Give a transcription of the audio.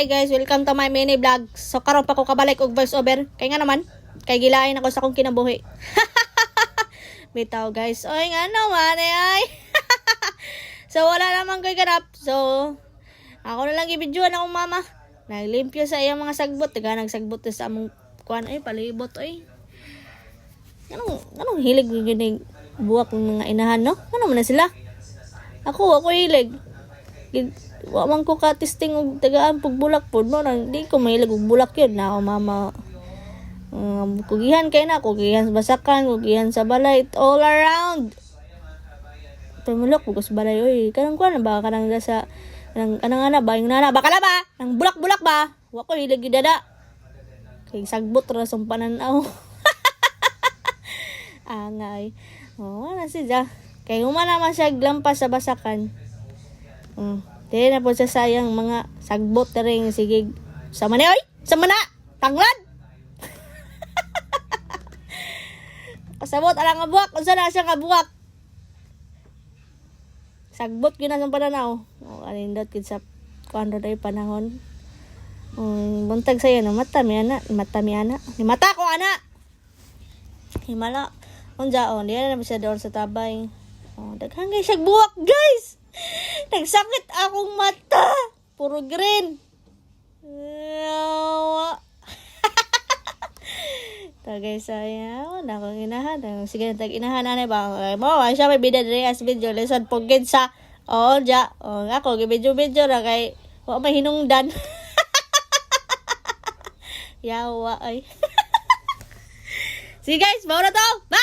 Hi guys, welcome to my mini vlog. So karon pa ko kabalik og voice over. Kay nga naman, kay gilain ako sa akong kinabuhi. Bitaw guys. Oy nga naman eh, ay. so wala naman ko'y ganap. So ako na lang gibidyoan akong mama. Naglimpyo sa iyang mga sagbot. Taga nagsagbot sa among kuan ay palibot ay. Anong, anong hilig ginig buwak ng mga inahan, no? Ano man sila? Ako, ako hilig. Gid- Wa man ko ka-testing og tagaan pag bulak pod mo nang di ko mahilig og bulak yun na mama. Um, kugihan kay na, kugihan sa basakan, kugihan sa balay, all around. Pamulok ko sa balay, oy, kanang kuan ba kanang sa kanang anang ana ba yung nana bakala ba? Nang bulak-bulak ba? Wa ko hilig dada. Kay sagbot ra sa pananaw. Angay. Oh, wala siya. Kay humana naman siya glampas sa basakan. Mm. Dili na po sa sayang mga sagbot na rin. Sige, sama na oy! Sama na! Tanglad! Pasabot alang nga buwak. Unsa na siya nga buwak? Sagbot yun na sa pananaw. O, alindot kid sa kuan day panahon. Um, buntag sa'yo na mata mi ana, mata mi ana. Ni mata ko ana. Himala. Unja on, diyan na siya doon sa tabay. Oh, daghang guys buwak, guys. Nagsakit akong mata. Puro green. Tagay saya, wala akong inahan. Sige na tag inahan na ba? Ay, Mo, ay siya may bida diri as video lesson pugid sa Oh, ja. Oh, ako gibidyo video ra kay wa may hinungdan. Yawa ay. Sige guys, mau na to. Bye!